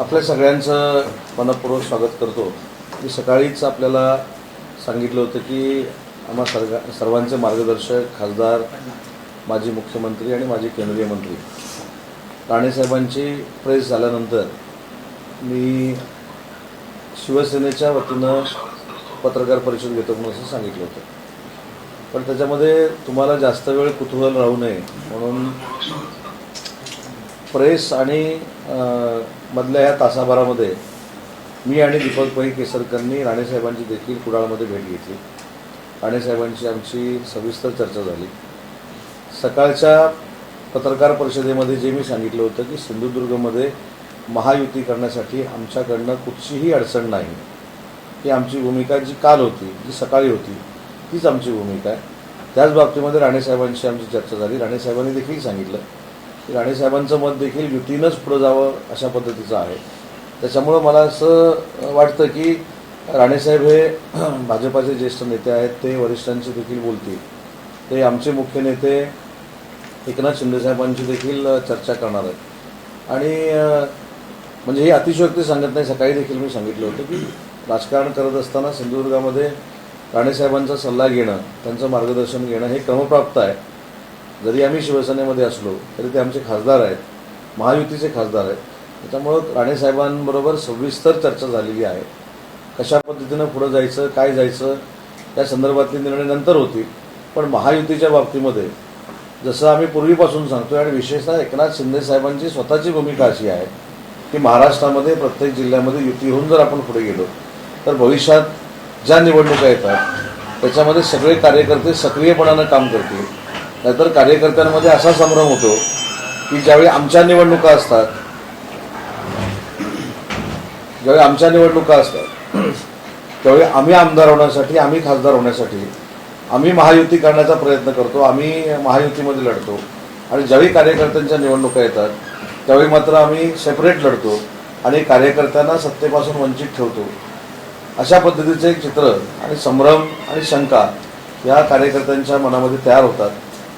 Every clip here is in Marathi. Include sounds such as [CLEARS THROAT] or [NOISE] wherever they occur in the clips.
आपल्या सगळ्यांचं मनपूर्वक स्वागत करतो. मी सकाळीच आपल्याला सांगितलं होतं की आम्हा सर्गा सर्वांचे मार्गदर्शक खासदार माजी मुख्यमंत्री आणि माजी केंद्रीय मंत्री. राणेसाहेबांची प्रेस झाल्यानंतर मी शिवसेनेच्या वतीनं पत्रकार परिषद घेतो म्हणून असं सांगितलं होतं. पण त्याच्यामध्ये तुम्हाला जास्त वेळ कुतूहल राहू नये म्हणून प्रेस आणि मधल्या या तासाभरामध्ये मी आणि दीपक भाई केसरकरांनी राणेसाहेबांची देखील कुडाळमध्ये भेट घेतली. राणेसाहेबांची आमची सविस्तर चर्चा झाली. सकाळच्या पत्रकार परिषदेमध्ये जे मी सांगितलं होतं की सिंधुदुर्गमध्ये महायुती करण्यासाठी आमच्याकडनं कुठचीही अडचण नाही. ही आमची भूमिका जी काल होती जी सकाळी होती तीच आमची भूमिका आहे. त्याच बाबतीमध्ये राणेसाहेबांशी आमची चर्चा झाली. राणेसाहेबांनी देखील सांगितलं राणेसाहेबांचं मत देखील युतीनंच पुढं जावं अशा पद्धतीचं आहे. त्याच्यामुळं मला असं वाटतं की राणेसाहेब हे [CLEARS THROAT] भाजपाचे ज्येष्ठ नेते आहेत ते वरिष्ठांशी देखील बोलतील. ते आमचे मुख्य नेते एकनाथ शिंदेसाहेबांची देखील चर्चा करणार आहेत. आणि म्हणजे ही अतिशयोक्ती सांगत नाही सकाळी देखील मी सांगितलं होतं की राजकारण करत असताना सिंधुदुर्गामध्ये राणेसाहेबांचा सल्ला घेणं त्यांचं मार्गदर्शन घेणं हे क्रमप्राप्त आहे. जरी आम्ही शिवसेनेमध्ये असलो तरी ते आमचे खासदार आहेत महायुतीचे खासदार आहेत. त्याच्यामुळं राणेसाहेबांबरोबर सविस्तर चर्चा झालेली आहे. कशा पद्धतीनं पुढं जायचं काय जायचं या संदर्भातले निर्णय नंतर होतील पण महायुतीच्या बाबतीमध्ये जसं आम्ही पूर्वीपासून सांगतोय आणि विशेषतः एकनाथ शिंदे साहेबांची स्वतःची भूमिका अशी आहे की महाराष्ट्रामध्ये प्रत्येक जिल्ह्यामध्ये युती होऊन जर आपण पुढे गेलो तर भविष्यात ज्या निवडणुका येतात त्याच्यामध्ये सगळे कार्यकर्ते सक्रियपणानं काम करतील. नाहीतर कार्यकर्त्यांमध्ये असा संभ्रम होतो की ज्यावेळी आमच्या निवडणुका असतात ज्यावेळी आमच्या निवडणुका असतात त्यावेळी आम्ही आमदार होण्यासाठी आम्ही खासदार होण्यासाठी आम्ही महायुती करण्याचा प्रयत्न करतो आम्ही महायुतीमध्ये लढतो. आणि ज्यावेळी कार्यकर्त्यांच्या निवडणुका येतात त्यावेळी मात्र आम्ही सेपरेट लढतो आणि कार्यकर्त्यांना सत्तेपासून वंचित ठेवतो. अशा पद्धतीचं एक चित्र आणि संभ्रम आणि शंका या कार्यकर्त्यांच्या मनामध्ये तयार होतात.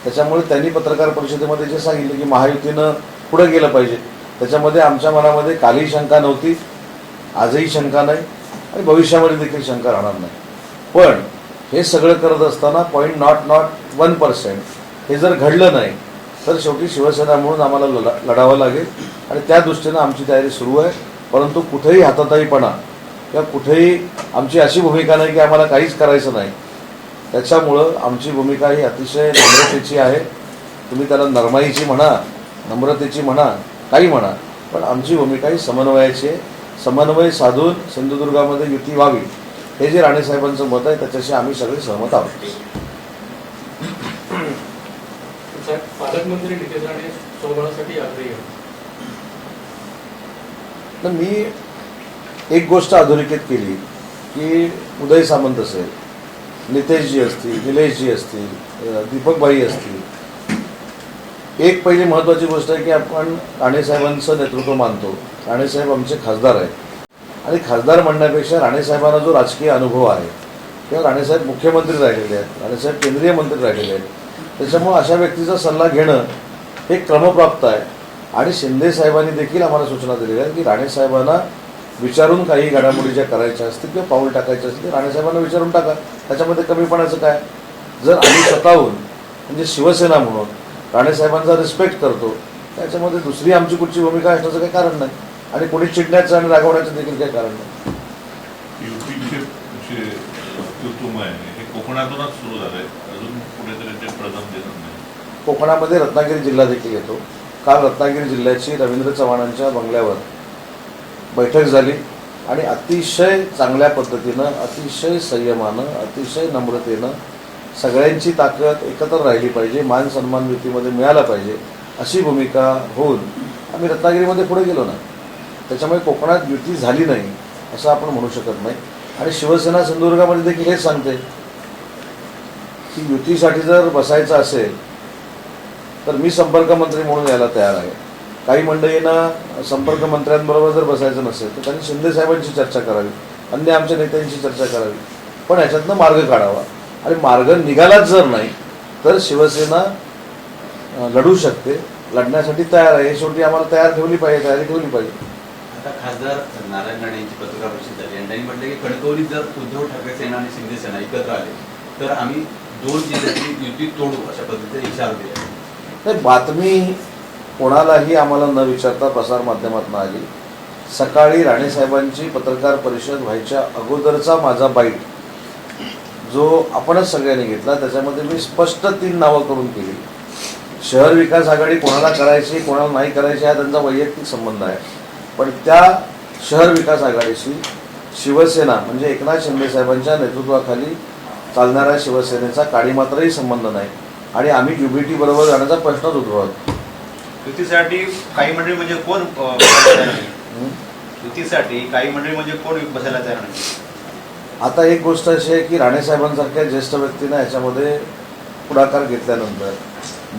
त्याच्यामुळे त्यांनी पत्रकार परिषदेमध्ये जे सांगितलं की महायुतीनं पुढे गेलं पाहिजे त्याच्यामध्ये आमच्या मनामध्ये कालही शंका नव्हती आजही शंका नाही आणि भविष्यामध्ये देखील शंका राहणार नाही. पण हे सगळं करत असताना point nought nought one percent हे जर घडलं नाही तर शेवटी शिवसेना म्हणून आम्हाला लढा लढावं लागेल आणि त्या दृष्टीनं आमची तयारी सुरू आहे. परंतु कुठेही हाताताईपणा किंवा कुठेही आमची अशी भूमिका नाही की आम्हाला काहीच करायचं नाही. त्याच्यामुळं आमची भूमिका ही अतिशय नम्रतेची आहे. तुम्ही त्याला नरमाईची म्हणा नम्रतेची म्हणा काही म्हणा पण आमची भूमिका ही समन्वयाची आहे. समन्वय साधून सिंधुदुर्गामध्ये युती व्हावी हे जे राणेसाहेबांचं मत आहे त्याच्याशी आम्ही सगळे सहमत आहोत. साहेब पालकमंत्री नितेश राणे स्वबळासाठी आग्रही आहेत. तर मी एक गोष्ट अधोरेखित केली की उदय सामंत असेल नितेशजी असतील निलेशजी असतील दीपकबाई असतील. एक पहिली महत्त्वाची गोष्ट आहे की आपण राणेसाहेबांचं नेतृत्व मानतो. राणेसाहेब आमचे खासदार आहेत. आणि खासदार म्हणण्यापेक्षा राणेसाहेबांना जो राजकीय अनुभव आहे किंवा राणेसाहेब मुख्यमंत्री राहिलेले आहेत राणेसाहेब केंद्रीय मंत्री राहिलेले आहेत त्याच्यामुळं अशा व्यक्तीचा सल्ला घेणं हे क्रमप्राप्त आहे. आणि शिंदे साहेबांनी देखील आम्हाला सूचना दिलेल्या आहेत की राणेसाहेबांना विचारून काही घडामोडी ज्या करायच्या असतील किंवा पाऊल टाकायचे असतील राणेसाहेबांना विचारून टाका. त्याच्यामध्ये कमीपणाचं काय? जर आम्ही स्वतःहून म्हणजे शिवसेना म्हणून राणेसाहेबांचा रिस्पेक्ट करतो त्याच्यामध्ये दुसरी आमची कुठची भूमिका असण्याचं काही कारण नाही. आणि कोणी चिडण्याचं आणि रागवण्याचं देखील काही कारण नाही. कोकणामध्ये रत्नागिरी जिल्हा देखील येतो. काल रत्नागिरी जिल्ह्याची रवींद्र चव्हाणांच्या बंगल्यावर बैठक झाली आणि अतिशय चांगल्या पद्धतीनं अतिशय संयमानं अतिशय नम्रतेनं सगळ्यांची ताकद एकत्र राहिली पाहिजे मान सन्मान युतीमध्ये मिळाला पाहिजे अशी भूमिका होऊन आम्ही रत्नागिरीमध्ये पुढे गेलो ना. त्याच्यामुळे कोकणात युती झाली नाही असं आपण म्हणू शकत नाही. आणि शिवसेना सिंधुदुर्गामध्ये देखील हेच सांगते की युतीसाठी जर बसायचं असेल तर मी संपर्क मंत्री म्हणून यायला तयार आहे. काही मंडळींना संपर्क मंत्र्यांबरोबर जर बसायचं नसेल तर त्यांनी शिंदे साहेबांची चर्चा करावी अन्य आमच्या नेत्यांची चर्चा करावी. पण ह्याच्यातनं मार्ग काढावा. आणि मार्ग निघालाच जर नाही तर शिवसेना लढू शकते. लढण्यासाठी तयार आहे. हे शेवटी आम्हाला तयार ठेवली पाहिजे तयारी ठेवली पाहिजे. आता खासदार नारायण राणे यांची पत्रकार परिषद झाली. आणि त्यांनी म्हटलं की कणकवलीत जर उद्धव ठाकरे सेना आणि शिंदे सेना एकत्र आले तर आम्ही दोन जिल्ह्यातली युती तोडू अशा पद्धतीचा इशारा दिला. नाही बातमी कोणालाही आम्हाला न विचारता प्रसारमाध्यमातून आली. सकाळी राणेसाहेबांची पत्रकार परिषद व्हायच्या अगोदरचा माझा बाईट जो आपणच सगळ्यांनी घेतला. त्याच्यामध्ये मी स्पष्ट तीन नावं करून केली. शहर विकास आघाडी कोणाला करायची कोणाला नाही करायची हा त्यांचा वैयक्तिक संबंध आहे. पण त्या शहर विकास आघाडीशी शिवसेना म्हणजे एकनाथ शिंदे साहेबांच्या नेतृत्वाखाली चालणाऱ्या शिवसेनेचा काडीमात्रही संबंध नाही. आणि आम्ही युबीटी बरोबर जाण्याचा प्रश्नच उद्भवतो. युतीसाठी काही मंडळी म्हणजे कोण युतीसाठी काही मंडळी म्हणजे कोण बसायला तयार नाही. आता एक गोष्ट अशी आहे की राणेसाहेबांसारख्या ज्येष्ठ व्यक्तीनं याच्यामध्ये पुढाकार घेतल्यानंतर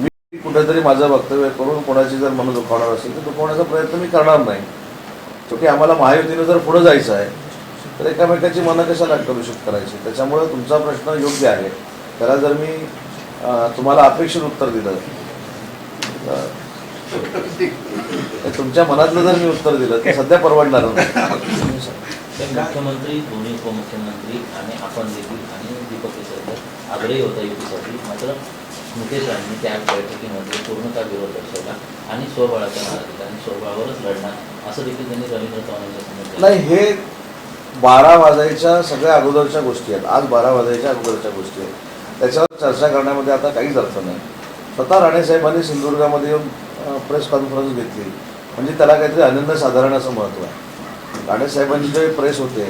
मी कुठेतरी माझं वक्तव्य करून कोणाची जर मन दुखावणार असेल तर दुखवण्याचा प्रयत्न मी करणार नाही. शेवटी आम्हाला महायुतीनं जर पुढे जायचं आहे तर एकामेकाची मनं कशाला कलुषित करायची? त्याच्यामुळे तुमचा प्रश्न योग्य आहे. त्याला जर मी तुम्हाला अपेक्षित उत्तर दिलं तुमच्या मनातलं जर मी उत्तर दिलं तर सध्या परवडणार मुख्यमंत्री दोन्ही उपमुख्यमंत्री आणि आपण देखील आणि दीपक केसरकर आग्रही होता युतीसाठी. मात्र मुकेश राणेंनी त्या बैठकीमध्ये पूर्णतः विरोध दर्शवला आणि स्वबळाच्या मार्गात आणि स्वबळावरच लढणार असं देखील त्यांनी रवींद्र चव्हाणांच्या. नाही हे बारा वाजायच्या सगळ्या अगोदरच्या गोष्टी आहेत. आज बारा वाजायच्या अगोदरच्या गोष्टी आहेत. त्याच्यावर चर्चा करण्यामध्ये आता काहीच अर्थ नाही. स्वतः राणेसाहेबांनी सिंधुदुर्गामध्ये येऊन प्रेस कॉन्फरन्स घेतली. म्हणजे त्याला काहीतरी अनन्यसाधारण असं महत्त्व आहे. राणेसाहेबांचे जे प्रेस होते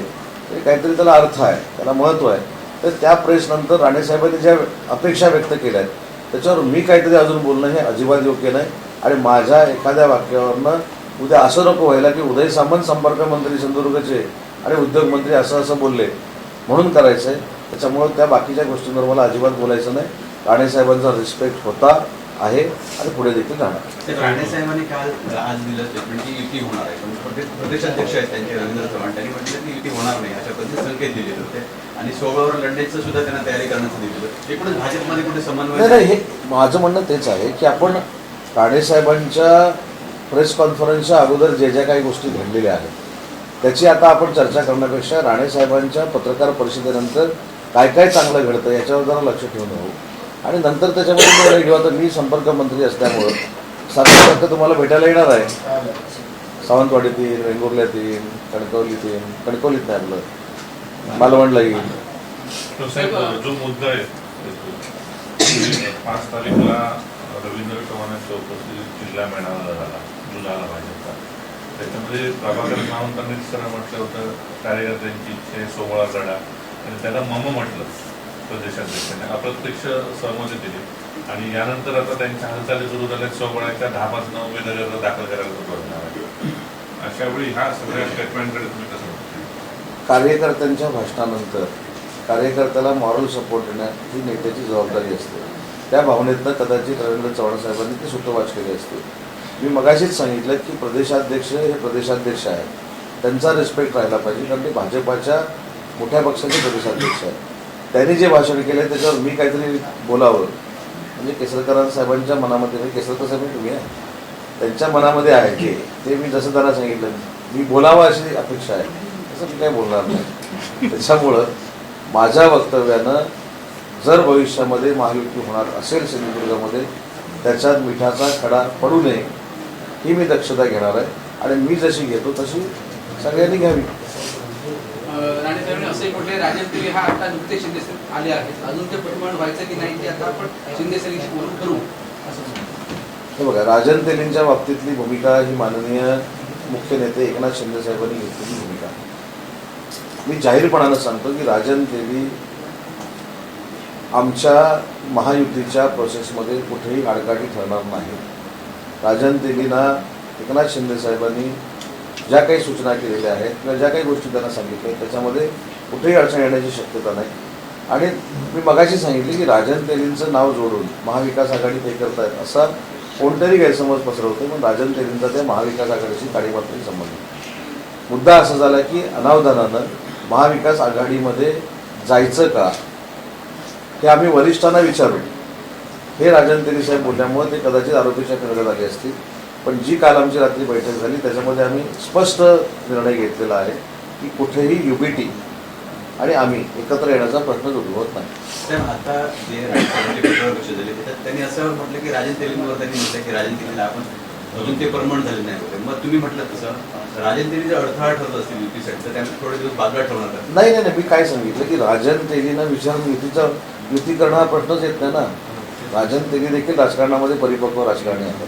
ते काहीतरी त्याला अर्थ आहे त्याला महत्त्व आहे. तर त्या प्रेसनंतर राणेसाहेबांनी ज्या अपेक्षा व्यक्त केल्या आहेत त्याच्यावर मी काहीतरी अजून बोलणं हे अजिबात योग्य नाही. आणि माझ्या एखाद्या वाक्यावरनं उद्या असं नको व्हायला की उदय सामंत संपर्क मंत्री सिंधुदुर्गचे आणि उद्योगमंत्री असं असं बोलले म्हणून करायचं आहे त्याच्यामुळं त्या बाकीच्या गोष्टींवर मला अजिबात बोलायचं नाही. राणेसाहेबांचा रिस्पेक्ट होता. आहे आणि पुढे देखील राहणार राणे साहेबांनी काल आज दिलं स्टेटमेंट की युती होणार आहे. प्रदेशाध्यक्ष आहेत त्यांचे रवींद्र चव्हाण. त्यांनी म्हटलं की युती होणार नाही अशा पद्धतीचे संकेत दिलेले होते. आणि सोबळावर लढण्याचं सुद्धा त्यांना तयारी करण्याचं दिलेलं एकूणच भाजपमध्ये कुठे समन्वय नाही हे माझं म्हणणं तेच आहे की आपण राणेसाहेबांच्या प्रेस कॉन्फरन्सच्या अगोदर जे ज्या काही गोष्टी घडलेल्या आहेत त्याची आता आपण चर्चा करण्यापेक्षा राणेसाहेबांच्या पत्रकार परिषदेनंतर काय काय चांगलं घडतं याच्यावर जरा लक्ष ठेवून होऊ आणि नंतर त्याच्यामध्ये भेट घेऊ आता मी संपर्क मंत्री असल्यामुळं सारखं तुम्हाला भेटायला येणार आहे. सावंतवाडीतील वेंगुर्ल्यातील कणकवलीतील कणकवलीत नाही आपलं. मालवणला येईल. जो मुद्दा आहे पाच तारीखला रवींद्र चव्हाणांच्या उपस्थितीत जिल्हा मेळावा झाला जुलाला भाजपचा. त्याच्यामध्ये प्रभाकर सावंतांनी सर म्हटलं होतं कार्यकर्त्यांची इच्छा आहे सोहळा चढा. आणि त्याला मम म्हटलं. प्रदेशाध्यक्षांनी अप्रत्यक्ष सहमती दिली. आणि यानंतर आता त्यांच्या हालचाली सुरू झाल्या सोहळ्याच्या दहा पाच नऊ उमेदवारांना दाखल करायला सुरुवात होणार आहे. अशा वेळी ह्या सगळ्या स्टेटमेंटकडे तुम्ही कसं कार्यकर्त्यांच्या भाषणानंतर कार्यकर्त्याला मॉरल सपोर्ट देण्यात ही नेत्याची जबाबदारी असते. त्या भावनेतनं कदाचित रवींद्र चव्हाण साहेबांनी ती सुतोवाच केली असते. मी मगाशीच सांगितलं की प्रदेशाध्यक्ष हे प्रदेशाध्यक्ष आहेत. त्यांचा रिस्पेक्ट राहिला पाहिजे. कारण ते भाजपाच्या मोठ्या पक्षाचे प्रदेशाध्यक्ष आहेत. त्यांनी जे भाषण केलं त्याच्यावर मी काहीतरी बोलावं. म्हणजे केसरकर साहेबांच्या मनामध्ये म्हणजे केसरकर साहेब तुम्ही आहे. त्यांच्या मनामध्ये आहे की ते मी जसं त्यांना सांगितलं मी बोलावं अशी अपेक्षा आहे. तसं मी काय बोलणार नाही. त्याच्यामुळं माझ्या वक्तव्यानं जर भविष्यामध्ये महायुती होणार असेल सिंधुदुर्गामध्ये त्याच्यात मिठाचा खडा पडू नये ही मी दक्षता घेणार आहे. आणि मी जशी घेतो तशी सगळ्यांनी घ्यावी. राणे असे म्हटले राजन हा आता नुकते शिंदे आले आहेत. अजून ते पटमान व्हायचं की नाही ते आता आपण शिंदे सेनेशी बोलून करू. असं हे बघा राजन तेलींच्या बाबतीतली भूमिका ही माननीय मुख्य नेते एकनाथ शिंदे साहेबांनी घेतलेली भूमिका. मी जाहीरपणानं सांगतो की राजन तेली आमच्या महायुतीच्या प्रोसेसमध्ये कुठेही आडकाठी ठरणार नाही. राजन तेलींना एकनाथ शिंदे साहेबांनी ज्या काही सूचना केलेल्या आहेत किंवा ज्या काही गोष्टी त्यांना सांगितल्या त्याच्यामध्ये कुठेही अडचण येण्याची शक्यता नाही. आणि मी मगाशी सांगितले की राजन तेलींचं नाव जोडून महाविकास आघाडी ते करतायत असा कोणतरी गैरसमज पसरवतो पण राजन तेलींचा त्या महाविकास आघाडीशी काडीमात्री संबंध मुद्दा असा झाला की अनावधानानं महाविकास आघाडीमध्ये जायचं का हे आम्ही वरिष्ठांना विचारू हे राजन तेली साहेब बोलल्यामुळे ते कदाचित आरोपीच्या फिरण्यात आले असतील पण जी काल आमची रात्री बैठक झाली त्याच्यामध्ये आम्ही स्पष्ट निर्णय घेतलेला आहे की कुठेही युबीटी आणि आम्ही एकत्र येण्याचा प्रश्नच उद्भवत नाही. आता जे लक्ष झाले त्यांनी असं म्हटलं की राजन त्यांनी म्हटलं की राजन आपण अजून ते परमनंट झाले नाही होते. मग तुम्ही म्हटलं तसं राजन तेली जर अडथळा ठरत असतील युतीसाठी तर त्यांना थोडे दिवस बाजूला ठेवणार? नाही नाही नाही मी काय सांगितलं की राजन तेलीनं विचारून युतीचा युती करणं हा प्रश्नच येत नाही ना. राजन तेली देखील राजकारणामध्ये परिपक्व राजकारणी आहे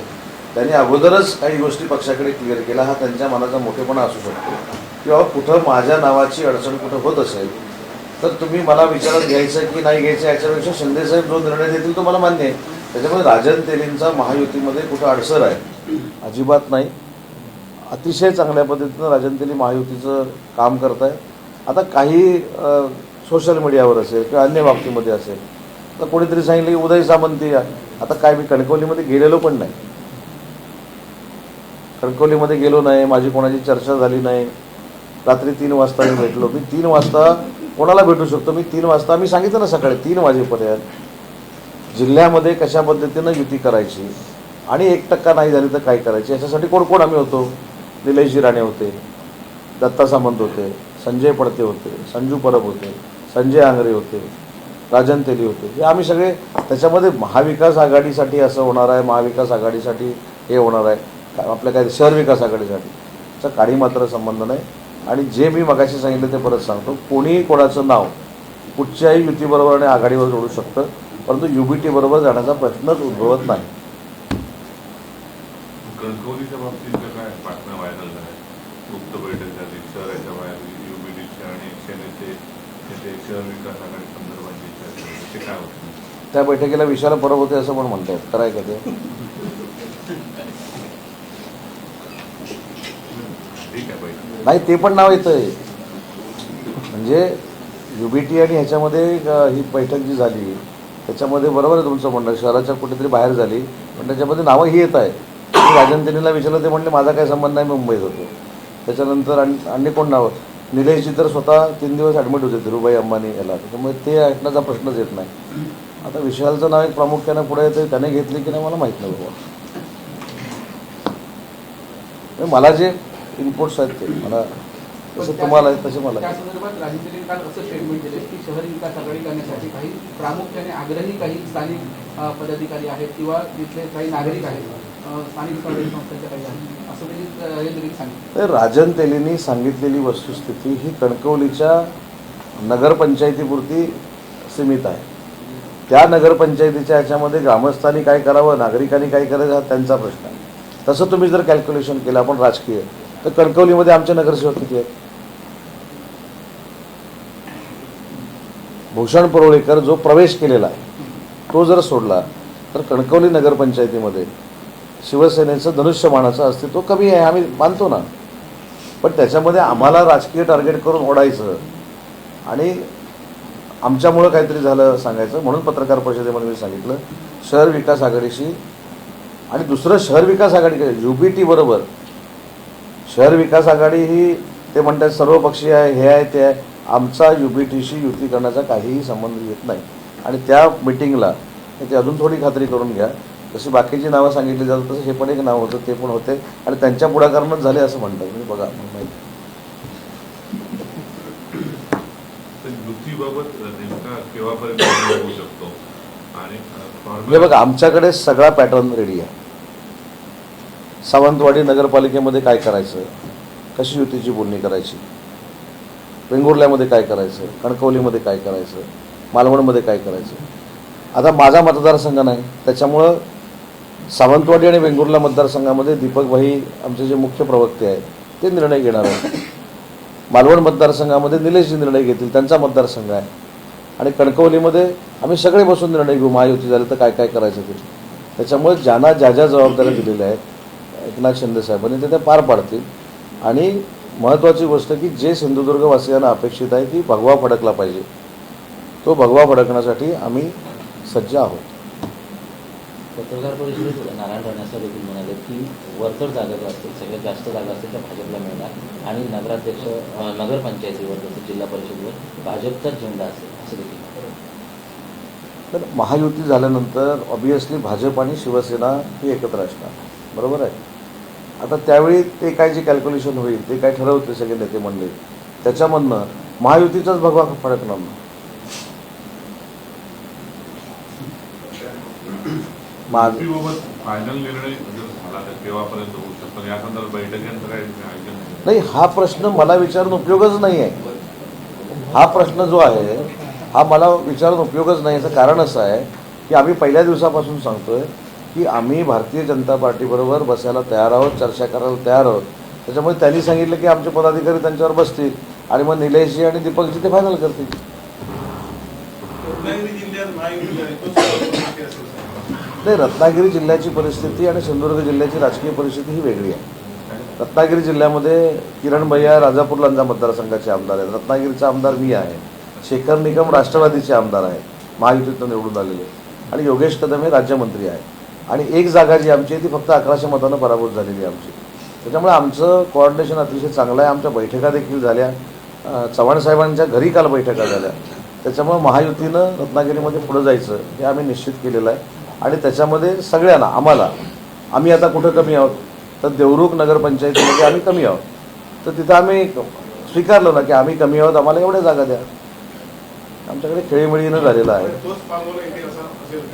त्यांनी अगोदरच काही गोष्टी पक्षाकडे क्लिअर केला हा त्यांच्या मनाचा मोठेपणा असू शकतो. किंवा कुठं माझ्या नावाची अडचण कुठं होत असेल तर तुम्ही मला विचारात घ्यायचं की नाही घ्यायचं याच्यापेक्षा शिंदेसाहेब जो निर्णय देतील तो मला मान्य आहे. त्याच्यामुळे राजन तेलींचा महायुतीमध्ये कुठं अडसर आहे अजिबात नाही. अतिशय चांगल्या पद्धतीनं राजन तेली महायुतीचं काम करत आहे आता काही सोशल मीडियावर असेल किंवा अन्य बाबतीमध्ये असेल तर कोणीतरी सांगितलं की उदय सामंती आता काय मी कणकवलीमध्ये गेलेलो पण नाही. कणकवलीमध्ये गेलो नाही माझी कोणाची चर्चा झाली नाही. रात्री तीन वाजता मी भेटलो. मी तीन वाजता कोणाला भेटू शकतो? मी तीन वाजता मी सांगितलं ना सकाळी तीन वाजेपर्यंत. जिल्ह्यामध्ये कशा पद्धतीनं युती करायची? आणि एक टक्का नाही झाली तर काय करायची? याच्यासाठी कोण कोण आम्ही होतो? निलेशजी राणे होते दत्ता सामंत होते संजय पडते होते संजू परब होते संजय आंगरे होते राजन तेली होते. हे आम्ही सगळे त्याच्यामध्ये महाविकास आघाडीसाठी असं होणार आहे महाविकास आघाडीसाठी हे होणार आहे. आपल्या काय शहर विकास आघाडीसाठी. त्याचा काही मात्र संबंध नाही. आणि जे मी मगाशी सांगितलं ते परत सांगतो. कोणीही कोणाचं नाव कुठच्याही युतीबरोबर आणि आघाडीवर जोडू शकतं परंतु युबीटी बरोबर जाण्याचा प्रश्नच उद्भवत नाही. त्या बैठकीला विशाल परब होते असं पण म्हणतायत. कराय का ते ठीक आहे बैठक नाही ते पण नाव येतंय. म्हणजे युबीटी आणि ह्याच्यामध्ये ही बैठक जी झाली त्याच्यामध्ये बरोबर आहे तुमचं म्हणणं. शहराच्या कुठेतरी बाहेर झाली पण त्याच्यामध्ये नावं ही येत आहे मी राजन विचारलं ते म्हणले माझा काय संबंध नाही मुंबईत होतो. त्याच्यानंतर आणि कोण नावं? निलेशजी तर स्वतः तीन दिवस ॲडमिट होते धीरुभाई अंबानी याला. त्याच्यामुळे ते ऐकण्याचा प्रश्नच येत नाही. आता विशालचं नाव एक प्रामुख्यानं पुढे येतं त्याने घेतली की नाही मला माहीत नाही बाबा. मला जे इनपुट्स आहेत ते. मला जसं तुम्हाला तसे मला त्या. संदर्भात असं स्टेटमेंट दिले की शहर विकास आघाडी करण्यासाठी काही प्रामुख्याने आग्रही काही स्थानिक पदाधिकारी आहेत किंवा तिथले काही नागरिक आहेत. अ, स्थानिक स्वराज्य संस्थांच्या काही आहेत. असं त्यांनी अ, देखील सांगितलं. तर राजन तेलींनी सांगितलेली वस्तुस्थिती ही कणकवलीच्या नगरपंचायतीपुरती सीमित आहे. त्या नगरपंचायतीच्या ह्याच्यामध्ये ग्रामस्थांनी काय करावं नागरिकांनी काय करायचं हा त्यांचा प्रश्न आहे. तसं तुम्ही जर कॅल्क्युलेशन केलं आपण राजकीय तर कणकवलीमध्ये आमच्या नगरसेवक किती आहेत. भूषण परोळेकर जो प्रवेश केलेला आहे तो जर सोडला तर कणकवली नगरपंचायतीमध्ये शिवसेनेचं धनुष्यबाणाचं अस्तित्व कमी आहे आम्ही मानतो ना. पण त्याच्यामध्ये आम्हाला राजकीय टार्गेट करून ओढायचं आणि आमच्यामुळं काहीतरी झालं सांगायचं म्हणून पत्रकार परिषदेमध्ये मी सांगितलं शहर विकास आघाडीशी आणि दुसरं शहर विकास आघाडी युबीटी यू बी बरोबर शहर विकास आघाडी ही ते म्हणतात सर्वपक्षीय आहे हे आहे ते आहे. आमचा यू बी टीशी युती करण्याचा काहीही संबंध येत नाही. आणि त्या मिटिंगला ते अजून थोडी खात्री करून घ्या. जशी बाकीची नावं सांगितली जातात तसं हे पण एक नाव होतं ते पण होते. आणि त्यांच्या पुढाकारानंच झाले असं म्हणतात. मी बघा माहिती. युतीबाबत हे बघा आमच्याकडे सगळा पॅटर्न रेडी आहे. सावंतवाडी नगरपालिकेमध्ये काय करायचं? कशी युतीची बोलणी करायची? वेंगुर्ल्यामध्ये काय करायचं? कणकवलीमध्ये काय करायचं? मालवणमध्ये काय करायचं? आता माझा मतदारसंघ नाही. त्याच्यामुळं सावंतवाडी आणि वेंगुर्ला मतदारसंघामध्ये दीपकभाई आमचे जे मुख्य प्रवक्ते आहेत ते निर्णय घेणार आहेत. मालवण मतदारसंघामध्ये निलेशजी निर्णय घेतील त्यांचा मतदारसंघ आहे. आणि कणकवलीमध्ये आम्ही सगळे बसून निर्णय घेऊ महायुती झाली तर काय काय करायचं ते. त्याच्यामुळे ज्यांना ज्या ज्या जबाबदाऱ्या दिलेल्या आहेत एकनाथ शिंदे साहेबांनी ते त्या पार पाडतील. आणि महत्त्वाची गोष्ट की जे सिंधुदुर्गवासियांना अपेक्षित आहे की भगवा फडकला पाहिजे. तो भगवा फडकण्यासाठी आम्ही सज्ज आहोत. पत्रकार परिषदेत नारायण राणे असं देखील म्हणाले की वरचढ जागा ज्या असतील सगळ्यात जास्त जागा असतील त्या भाजपला मिळणार. आणि नगराध्यक्ष नगरपंचायतीवर जसं जिल्हा परिषदेवर भाजपचाच झेंडा असेल असं देखील. तर महायुती झाल्यानंतर ऑब्वियसली भाजप आणि शिवसेना ही एकत्र असणार. बरोबर आहे? आता त्यावेळी ते काय जे कॅल्क्युलेशन होईल ते काय ठरवते सगळे नेते मंडळी त्याच्यामधनं महायुतीचाच भगवा फडकणार ना माझ फायनल निर्णय नाही हा प्रश्न मला विचारून उपयोगच नाही आहे हा प्रश्न जो आहे हा मला विचारून उपयोगच नाही. याचं कारण असं आहे की आम्ही पहिल्या दिवसापासून सांगतोय की आम्ही भारतीय जनता पार्टीबरोबर बसायला तयार आहोत चर्चा करायला तयार आहोत. त्याच्यामुळे त्यांनी सांगितलं की आमचे पदाधिकारी त्यांच्यावर बसतील आणि मग निलेशजी आणि दीपकजी ते फायनल करतील. नाही रत्नागिरी जिल्ह्याची परिस्थिती आणि सिंधुदुर्ग जिल्ह्याची राजकीय परिस्थिती ही वेगळी आहे. रत्नागिरी जिल्ह्यामध्ये किरण भैया राजापूर लांजा मतदारसंघाचे आमदार आहेत. रत्नागिरीचा आमदार मी आहे. शेखर निकम राष्ट्रवादीचे आमदार आहेत. महायुतीतून निवडून आलेले आणि योगेश कदम हे राज्यमंत्री आहेत. आणि एक जागा जी आमची आहे ती फक्त अकराशे मतानं पराभूत झालेली आहे आमची. त्याच्यामुळे आमचं कोऑर्डिनेशन अतिशय चांगलं आहे. आमच्या बैठका देखील झाल्या. चव्हाण साहेबांच्या घरी काल बैठका झाल्या. त्याच्यामुळे महायुतीनं रत्नागिरीमध्ये पुढं जायचं हे आम्ही निश्चित केलेलं आहे. आणि त्याच्यामध्ये सगळ्यांना आम्हाला आम्ही आता कुठं कमी आहोत? तर देवरुख नगरपंचायतीमध्ये आम्ही कमी आहोत. तर तिथं आम्ही स्वीकारलं ना की आम्ही कमी आहोत आम्हाला एवढ्या जागा द्या. आमच्याकडे खेळीमेळीनं झालेलं आहे.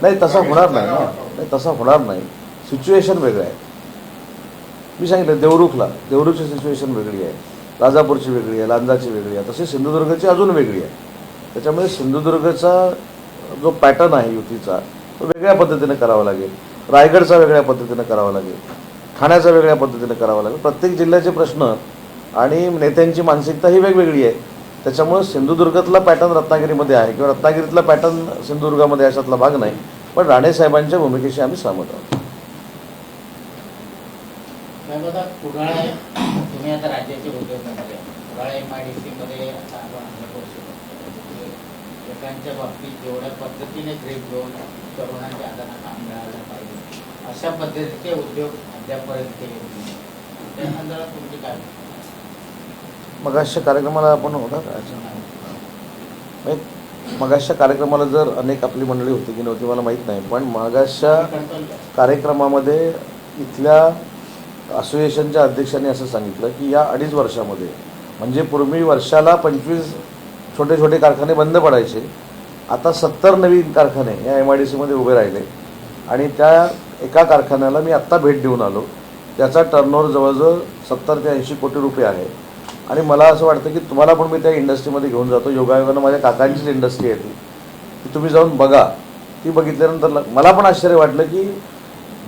नाही तसा होणार नाही ना. नाही तसा होणार नाही. सिच्युएशन वेगळं आहे. मी सांगितलं देवरुखला. देवरुखची सिच्युएशन वेगळी आहे. राजापूरची वेगळी आहे. लांजाची वेगळी आहे. तशी सिंधुदुर्गची अजून वेगळी आहे. त्याच्यामुळे सिंधुदुर्गचा जो पॅटर्न आहे युतीचा तो वेगळ्या पद्धतीने करावा लागेल. रायगडचा वेगळ्या पद्धतीने करावा लागेल. ठाण्याचा वेगळ्या पद्धतीने करावा लागेल. प्रत्येक जिल्ह्याचे प्रश्न आणि नेत्यांची मानसिकता ही वेगवेगळी आहे. त्याच्यामुळं सिंधुदुर्गातला पॅटर्न रत्नागिरीमध्ये आहे किंवा रत्नागिरीतला पॅटर्न सिंधुदुर्गामध्ये अशातला भाग नाही. पण राणेसाहेबांच्या भूमिकेशी आम्ही सहमत आहोत. साहेब कुडाळ तुम्ही आता राज्याचे उद्योगमंत्री आहे. एम आय डी सीमध्ये आता आपण हल्ला करू शकतो लोकांच्या बाबतीत जेवढ्या पद्धतीने ग्रीप घेऊन तरुणांच्या हातांना काम मिळालं पाहिजे. अशा पद्धतीचे उद्योग अद्यापर्यंत केले त्यानंतर तुमची काय मगाशच्या कार्यक्रमाला आपण होता का? अच्छा. मगाशच्या कार्यक्रमाला जर अनेक आपली मंडळी होती की नव्हती मला माहीत नाही पण मगाशच्या कार्यक्रमामध्ये इथल्या असोसिएशनच्या अध्यक्षांनी असं सांगितलं की या अडीच वर्षामध्ये म्हणजे पूर्वी वर्षाला पंचवीस छोटे छोटे कारखाने बंद पडायचे आता सत्तर नवीन कारखाने या एम आय डी सीमध्ये उभे राहिले आणि त्या एका कारखान्याला मी आत्ता भेट देऊन आलो. त्याचा टर्नओव्हर जवळजवळ सत्तर ते ऐंशी कोटी रुपये आहे. आणि मला असं वाटतं की तुम्हाला पण मी त्या इंडस्ट्रीमध्ये घेऊन जातो. योगायोगानं माझ्या काकांचीच इंडस्ट्री आहे ती. ती तुम्ही जाऊन बघा. ती बघितल्यानंतर ल- मला पण आश्चर्य वाटलं की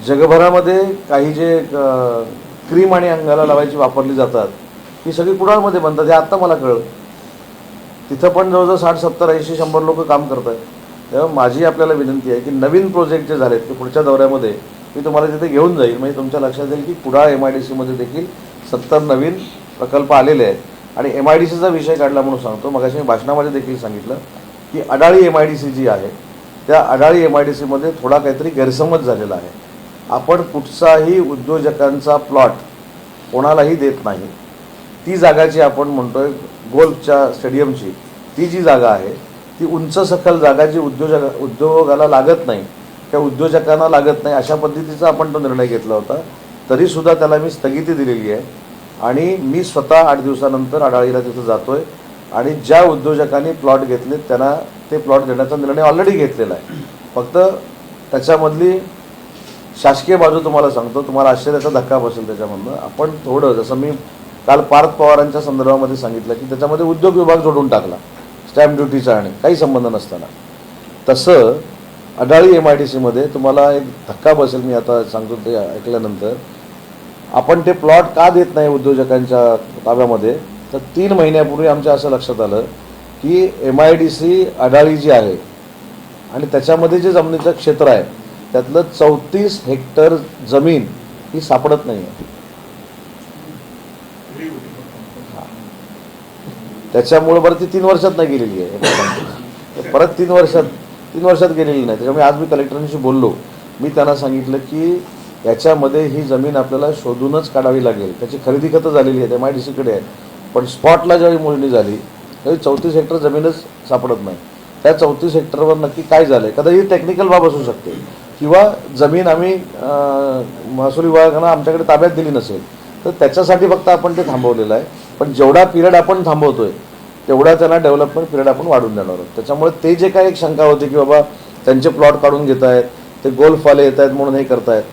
जगभरामध्ये काही जे क्रीम आणि अंगाला लावायची वापरली जातात ती सगळी कुडाळमध्ये बनतात. हे आत्ता मला कळलं. तिथं पण जवळजवळ साठ सत्तर ऐंशी शंभर लोक काम करत आहेत तेव्हा माझी आपल्याला विनंती आहे की नवीन प्रोजेक्ट जे झालेत ते पुढच्या दौऱ्यामध्ये मी तुम्हाला तिथे घेऊन जाईल. म्हणजे तुमच्या लक्षात येईल की कुडाळ एम आय डी सीमध्ये देखील सत्तर नवीन प्रकल्प आलेले आहेत. आणि एम आय डी सीचा विषय काढला म्हणून सांगतो. मगाशी मी भाषणामध्ये देखील सांगितलं की Adali M I D C जी आहे त्या अडाळी एम आय डी सीमध्ये थोडा काहीतरी गैरसमज झालेला आहे. आपण कुठचाही उद्योजकांचा प्लॉट कोणालाही देत नाही. ती जागा जी आपण म्हणतोय गोल्फच्या स्टेडियमची ती जी जागा आहे ती उंच सखल जागा जी उद्योजक उद्योगाला लागत नाही त्या उद्योजकांना लागत नाही अशा पद्धतीचा आपण तो निर्णय घेतला होता. तरीसुद्धा त्याला मी स्थगिती दिलेली आहे. आणि मी स्वतः आठ दिवसानंतर आडाळीला तिथं जातोय. आणि ज्या उद्योजकांनी प्लॉट घेतले त्यांना ते प्लॉट देण्याचा निर्णय ऑलरेडी घेतलेला आहे. फक्त त्याच्यामधली शासकीय बाजू तुम्हाला सांगतो. तुम्हाला आश्चर्याचा धक्का बसेल त्याच्यामधनं. आपण थोडं जसं मी काल पार्थ पवारांच्या संदर्भामध्ये सांगितलं की त्याच्यामध्ये उद्योग विभाग जोडून टाकला. स्टॅम्प ड्युटीचा आणि काही संबंध नसताना. तसं अडाळी एम आय डी सीमध्ये तुम्हाला एक धक्का बसेल मी आता सांगतो ते ऐकल्यानंतर. आपण ते प्लॉट का देत नाही उद्योजकांच्या ताब्यामध्ये? तर तीन महिन्यापूर्वी आमच्या असं लक्षात आलं की M I D C Adali जी आहे आणि त्याच्यामध्ये जे जमिनीचं क्षेत्र आहे त्यातलं चौतीस हेक्टर जमीन ही सापडत नाही. आहे त्याच्यामुळे बरं ती तीन वर्षात नाही गेलेली आहे. परत तीन वर्षात तीन वर्षात गेलेली नाही. त्याच्यामुळे आज मी कलेक्टरांशी बोललो. मी त्यांना सांगितलं की त्याच्यामध्ये ही जमीन आपल्याला शोधूनच काढावी लागेल. त्याची खरेदी खतं झालेली आहे एम आय डी सीकडे आहे. पण स्पॉटला ज्यावेळी मोजणी झाली त्यावेळी चौतीस हेक्टर जमीनच सापडत नाही. त्या चौतीस हेक्टरवर नक्की काय झालं आहे कदाचित टेक्निकल बाब असू शकते. किंवा जमीन आम्ही महसूल विभागानं आमच्याकडे ताब्यात दिली नसेल तर त्याच्यासाठी फक्त आपण ते थांबवलेलं आहे. पण जेवढा पिरियड आपण थांबवतोय तेवढा त्यांना डेव्हलपमेंट पिरियड आपण वाढून देणार आहोत. त्याच्यामुळे ते जे काही एक शंका होती की बाबा त्यांचे प्लॉट काढून घेत आहेत ते गोल्फवाले येत आहेत म्हणून हे करतायत.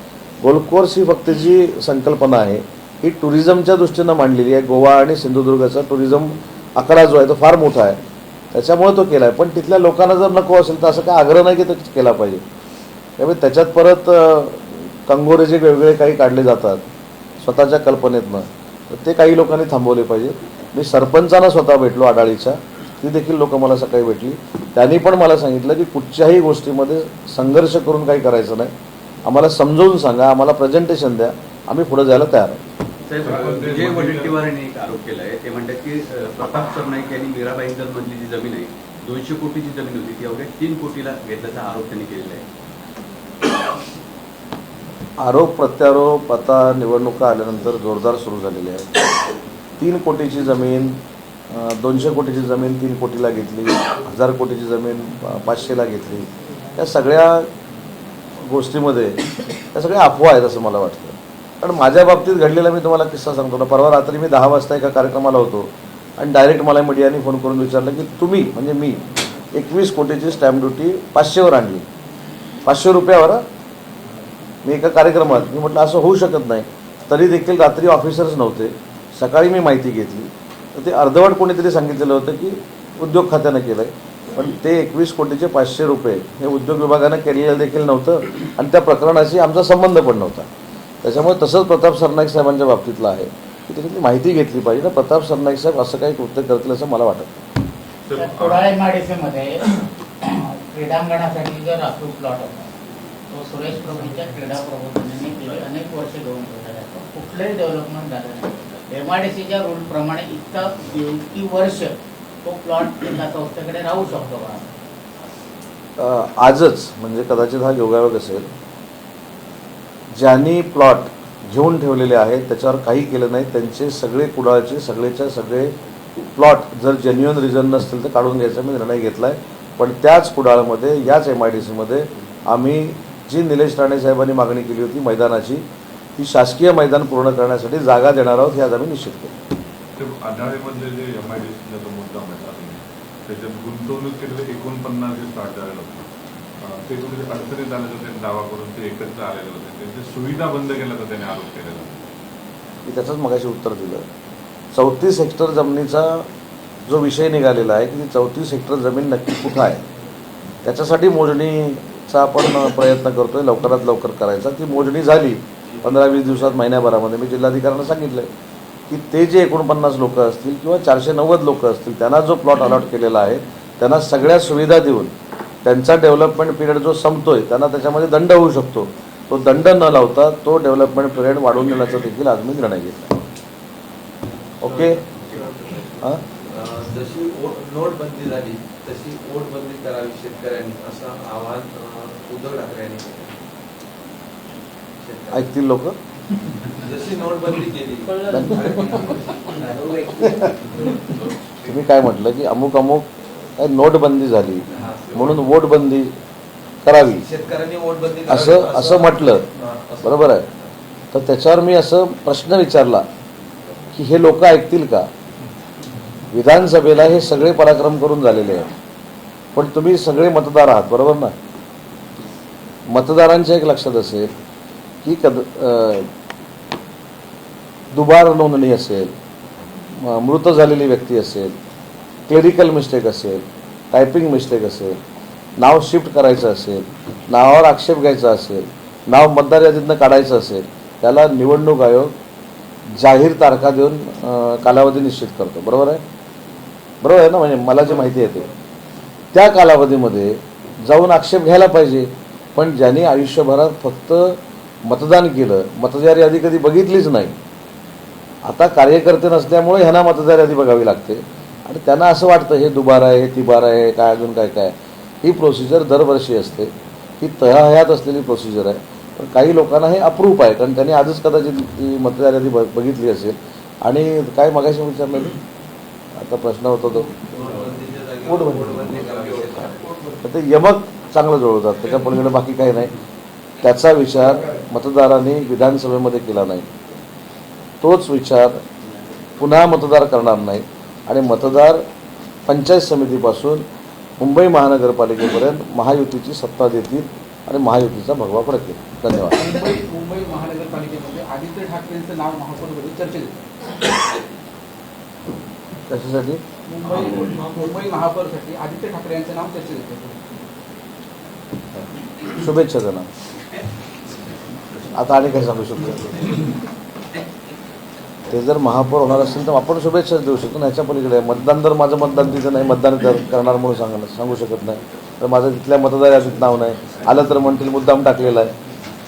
गोल्फ कोर्स ही फक्त जी संकल्पना आहे ही टुरिझमच्या दृष्टीनं मांडलेली आहे. गोवा आणि सिंधुदुर्गाचा टुरिझम आकडा जो आहे तो फार मोठा आहे. त्याच्यामुळे तो केला आहे पण तिथल्या लोकांना जर नको असेल तर असं काय आग्रह नाही की तो केला पाहिजे. त्यामुळे त्याच्यात परत कंगोरे जे वेगवेगळे काही काढले जातात स्वतःच्या कल्पनेतनं तर ते काही लोकांनी थांबवले पाहिजे. मी सरपंचांना स्वतः भेटलो आडाळीच्या. ती देखील लोकं मला सकाळी भेटली. त्यांनी पण मला सांगितलं की कुठच्याही गोष्टीमध्ये संघर्ष करून काही करायचं नाही. आम्हाला समजावून सांगा आम्हाला प्रेझेंटेशन द्या. आम्ही पुढे जायला तयार आहे. साहेब विजय वडेट्टीवार यांनी एक आरोप केला आहे ते म्हणतात की प्रताप सरनाईक यांनी मीराबाईंदर मधली जी जमीन आहे दोनशे कोटीची जमीन होती ती अवघ्या तीन कोटीला घेतल्याचा आरोप त्यांनी केलेला आहे. आरोप प्रत्यारोप आता निवडणुका आल्यानंतर जोरदार सुरू झालेले आहेत. तीन कोटीची जमीन दोनशे कोटीची जमीन तीन कोटीला घेतली हजार कोटीची जमीन पाचशेला घेतली. या सगळ्या गोष्टीमध्ये त्या सगळ्या अफवा आहेत असं मला वाटतं. कारण माझ्या बाबतीत घडलेला मी तुम्हाला किस्सा सांगतो ना. परवा रात्री मी दहा वाजता एका कार्यक्रमाला होतो आणि डायरेक्ट मला मीडियाने फोन करून विचारलं की तुम्ही म्हणजे मी एकवीस कोटीची स्टॅम्प ड्युटी पाचशेवर आणली. पाचशे रुपयावर मी एका कार्यक्रमात मी म्हटलं असं होऊ शकत नाही. तरी देखील रात्री ऑफिसर्स नव्हते. सकाळी मी माहिती घेतली. तर ते अर्धवट कोणीतरी सांगितलेलं होतं की उद्योग खात्यानं केलं आहे पण ते एकवीस कोटीचे पाचशे रुपये हे उद्योग विभागानं केलेलं देखील नव्हतं. आणि त्या प्रकरणाशी आमचा संबंध पण नव्हता. त्याच्यामुळे तसंच प्रताप सरनाईक साहेबांच्या बाबतीतलं आहे. की त्याच्यातली माहिती घेतली पाहिजे. ना प्रताप सरनाईक साहेब असं काही कृत्य करतील असं मला वाटत नाही. क्रीडांगणासाठी जर राखीव प्लॉट होता तो सुरेश प्रभूंच्या क्रीडा प्रबोधनाने गेले अनेक वर्ष घेऊन ठेवला आहे कुठलंही डेव्हलपमेंट झालं नाही. एमआयडीसीच्या रूल प्रमाणे इतका इतकी वर्ष तो प्लॉट एका संस्थेकडे राहू शकतो का? अ, आजच म्हणजे कदाचित हा योगायोग असेल. ज्यांनी प्लॉट घेऊन ठेवलेले आहेत त्याच्यावर काही केलं नाही त्यांचे सगळे कुडाळचे सगळेच्या सगळे प्लॉट जर जेन्युअन रिझन नसतील तर काढून घ्यायचा मी निर्णय घेतला आहे पण त्याच कुडाळमध्ये याच एम आय डी सीमध्ये आम्ही जी निलेश राणे साहेबांनी मागणी केली होती मैदानाची ती शासकीय मैदान पूर्ण करण्यासाठी जागा देणार आहोत हे आज आम्ही निश्चित केलं. ते आढाळीमधले जे एम आय डी सीचा जो मुद्दा माहिती त्याच्यात गुंतवणूक केलेले एकोणपन्नास जे स्टार्ट झालेलं होतं ते कुठे अडचणीत आल्याचं त्यांनी दावा करून ते एकत्र आलेले होते त्यांची सुविधा बंद केल्याचा त्याने आरोप केलेला मी त्याचंच मगाशी उत्तर दिलं. चौतीस हेक्टर जमिनीचा जो विषय निघालेला आहे की ती चौतीस हेक्टर जमीन नक्की कुठं आहे त्याच्यासाठी मोजणीचा आपण प्रयत्न करतोय लवकरात लवकर करायचा. ती मोजणी झाली पंधरा वीस दिवसात महिन्याभरामध्ये मी जिल्हाधिकाऱ्यांना सांगितलं की ते जे एकोणपन्नास लोक असतील किंवा चारशे नव्वद लोक असतील त्यांना जो प्लॉट अलॉट केलेला आहे त्यांना सगळ्या सुविधा देऊन त्यांचा डेव्हलपमेंट पिरियड जो संपतोय त्यांना त्याच्यामध्ये दंड होऊ शकतो. तो दंड न लावता तो डेव्हलपमेंट पिरियड वाढवून देण्याचा देखील आज मी निर्णय घेतला ओके? हां? जशी नोटबंदी झाली तशी नोटबंदी करावी शेतकऱ्यांनी असं आवाहन उद्धव ठाकरे यांनी. ऐकतील लोक? जशी नोटबंदी केली. [LAUGHS] तुम्ही काय म्हटलं की अमुक अमुक नोटबंदी झाली म्हणून वोटबंदी करावी. शेतकऱ्यांनी असं असं म्हटलं. बरोबर आहे. तर त्याच्यावर मी असं प्रश्न विचारला की हे लोक ऐकतील का? विधानसभेला हे सगळे पराक्रम करून झालेले आहेत. पण तुम्ही सगळे मतदार आहात बरोबर ना? मतदारांच्या एक लक्षात असेल की कद दुबार नोंदणी असेल मृत झालेली व्यक्ती असेल क्लेरिकल मिस्टेक असेल टायपिंग मिस्टेक असेल नाव शिफ्ट करायचं असेल नावावर आक्षेप घ्यायचा असेल नाव मतदार यादीतनं काढायचं असेल त्याला निवडणूक आयोग जाहीर तारखा देऊन कालावधी निश्चित करतो. बरोबर आहे? बरोबर आहे ना? म्हणजे मला जी माहिती येते त्या कालावधीमध्ये जाऊन आक्षेप घ्यायला पाहिजे. पण ज्यांनी आयुष्यभरात फक्त मतदान केलं मतदार यादी कधी बघितलीच नाही आता कार्यकर्ते नसल्यामुळे ह्यांना मतदार यादी बघावी लागते आणि त्यांना असं वाटतं हे दुबार आहे हे तिबार आहे काय अजून काय काय ही प्रोसिजर दरवर्षी असते ही तयाहयात असलेली प्रोसिजर आहे पण काही लोकांना हे अप्रूप आहे कारण त्यांनी आजच कदाचित ती मतदार यादी ब- बघितली असेल आणि काय मगाशी विचारलं आता प्रश्न होता तो नोटबंदीच्या ते यमक चांगलं जुळवतात त्याच्या पलीकडे बाकी काही नाही त्याचा विचार मतदारांनी विधानसभेमध्ये केला नाही. तोच विचार पुन्हा मतदार करणार नाही. आणि मतदार पंचायत समितीपासून मुंबई महानगरपालिकेपर्यंत महायुतीची सत्ता देतील आणि महायुतीचा भगवा फडकेल धन्यवाद. मुंबई महानगरपालिकेमध्ये आदित्य ठाकरेंचं नाव महापौरपदी चर्चेत. कशासाठी? मुंबई मुंबई महापौरसाठी आदित्य ठाकरे यांचं नाव चर्चेत. शुभेच्छा त्यांना. आता आणि काही सांगू शकतो. ते जर महापौर होणार असेल तर आपण शुभेच्छा देऊ शकतो. ना ह्याच्या पलीकडे मतदान जर माझं मतदान तिथं नाही मतदान करणार म्हणून सांगणार सांगू शकत नाही. तर माझं तिथल्या मतदार यादीत नाव नाही. आलं तर म्हणतील मुद्दाम टाकलेलं आहे.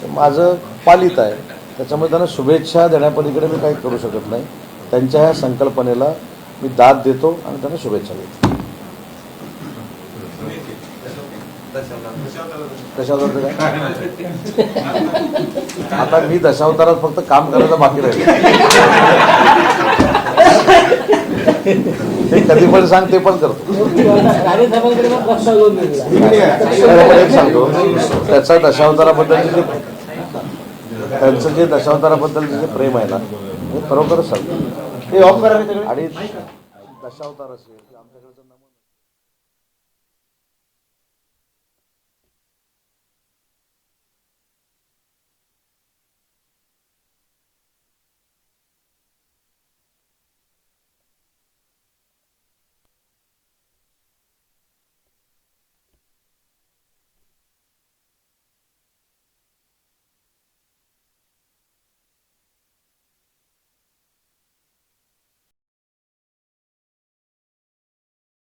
तर माझं पालित आहे. त्याच्यामुळे त्यांना शुभेच्छा देण्यापलीकडे मी काही करू शकत नाही. त्यांच्या ह्या संकल्पनेला मी दाद देतो आणि त्यांना शुभेच्छा देतो. दशावतार काय? आता मी दशावतारात फक्त काम करायचं बाकी राहील. कधी पण सांग ते पण करतो. एक सांगतो. त्याचा दशावताराबद्दल जे त्यांचं जे दशावताराबद्दल जे प्रेम आहे ना हे खरोखरच सांगतो. आणि दशावतार असेल नमन